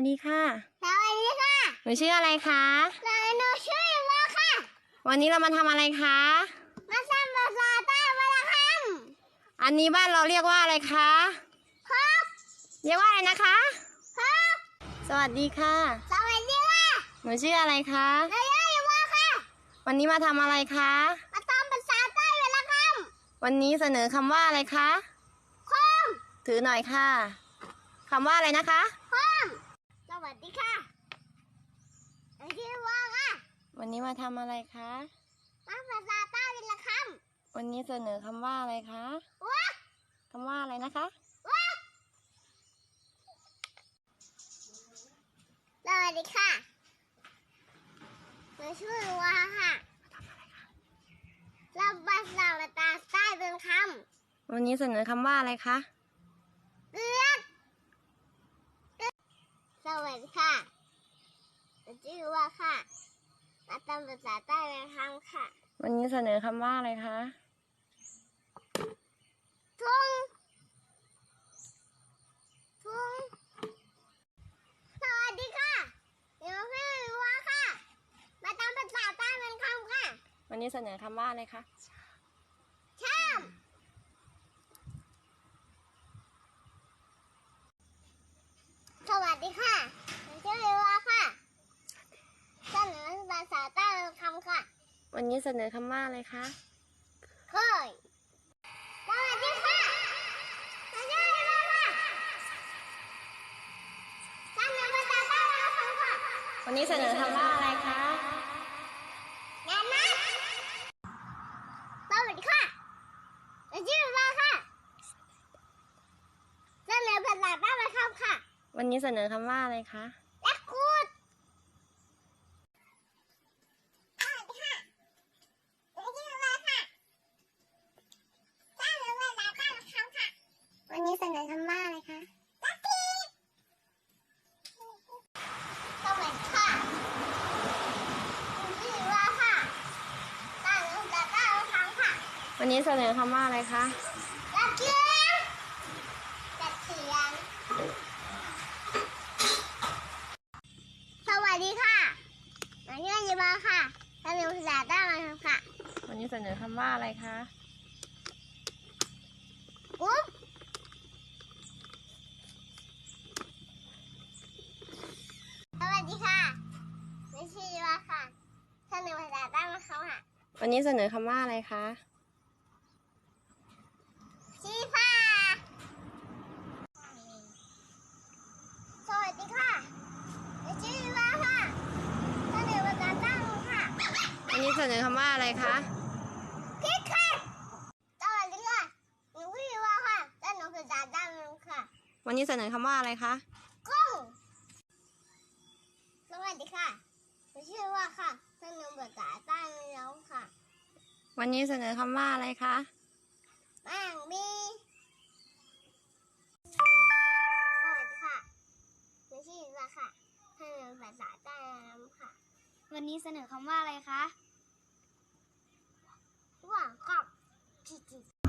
วัสดีค่ะ สวัสดีค่ะ หนูชื่ออะไรคะหนูชื่อว่าค่ะ วันนี้เรามาทำอะไรคะ มาสร้างภาษาใต้วรรณคอันนี้บ้านเราเรียกว่าอะไรคะำครับเรียกว่าอะไรนะคะครับสวัสดีค่ะ สวัสดีค่ะ หนูชื่ออะไรคะหนูชื่อว่าค่ะ วันนี้มาทำอะไรคะ มาสร้างภาษาใต้วรรณควันนี้เสนอคำว่าอะไรคะำคมถือหน่อยค่ะคำว่าอะไรนะคะคมสวัสดีค่ะหนูชื่อว่าค่ะ วั นนี้มาทำอะไรคะมาภาษาใต้วรรณควันนี้เสนอคำว่าอะไรคะำว้าคำว่าอะไรนะคะว้าสวัสดีค่ะหนูชื่อว่าค่ะเราภาษาภาษาใต้เป็นคำวันนี้เสนอคำว่าอะไรคะเลือกสวัสดีค่ะชื่อว่าค่ะ มาตามภาษาใต้เป็นคำค่ะ วันนี้เสนอคำว่าอะไรคะ ทุ่ง ทุ่ง สวัสดีค่ะหนูชื่อว่าค่ะ มาตามภาษาใต้เป็นคำค่ะ วันนี้เสนอคำว่าอะไรคะชามสวัสดีค่ะหนูชื่อว่าค่ะเสนอภาษาใต้เป็นคำค่ะ วันนี้เสนอคำว่าอะไรคะเคยสวัสดีค่ะหนูชื่อว่าค่ะเสนอภาษาใต้เป็นคำค่ะวันนี้เสนอคำว่าอะไรคะงานนัดสวัสดีค่ะหนูชื่อว่าค่ะเสนอภาษาใต้เป็นคำค่ะ วันนี้เสนอคำว่าอะไรคะ และกูดสวัสดีค่ะหนูชื่อว่าค่ะเสนอภาษาใต้เป็นคำค่ะ วันนี้เสนอคำว่าอะไรคะ ลักกี้สวัสดีค่ะหนูชื่อว่าค่ะเสนอภาษาใต้เป็นคำค่ะ วันนี้เสนอคำว่าอะไรคะลักกี้จัดเขียนสวัสดีค่ะหนูชื่อยีบาค่ะเสนอภาษาใต้เป็นคำค่ะ วันนี้เสนอคำว่าอะไรคะกุ๊บสวัสดีค่ะไม่ชื่อว่าค่ะท่านในภาษาใต้มาเขาค่ะ วันนี้เสนอคำว่าอะไรคะ ชีฟ้าสวัสดีค่ะไม่ชื่อว่าค่ะท่านในภาษาใต้มาค่ะ วันนี้ เสนอคำว่าอะไรคะคิดค่ะสวัสดีค่ะหนูชื่อว่าค่ะท่านในภาษาใต้มาค่ะ วันนี้เสนอคำว่าอะไรคะกุ้งสวัสดีค่ะหนูชื่อว่าค่ะท่านในภาษาใต้มาแล้วค่ะ วันนี้เสนอคำว่าอะไรคะแม่งมีสวัสดีค่ะหนูชื่อว่าค่ะท่านในภาษาใต้มาค่ะวันนี้เสนอคำว่าอะไรคะ หว่างกอบจีจี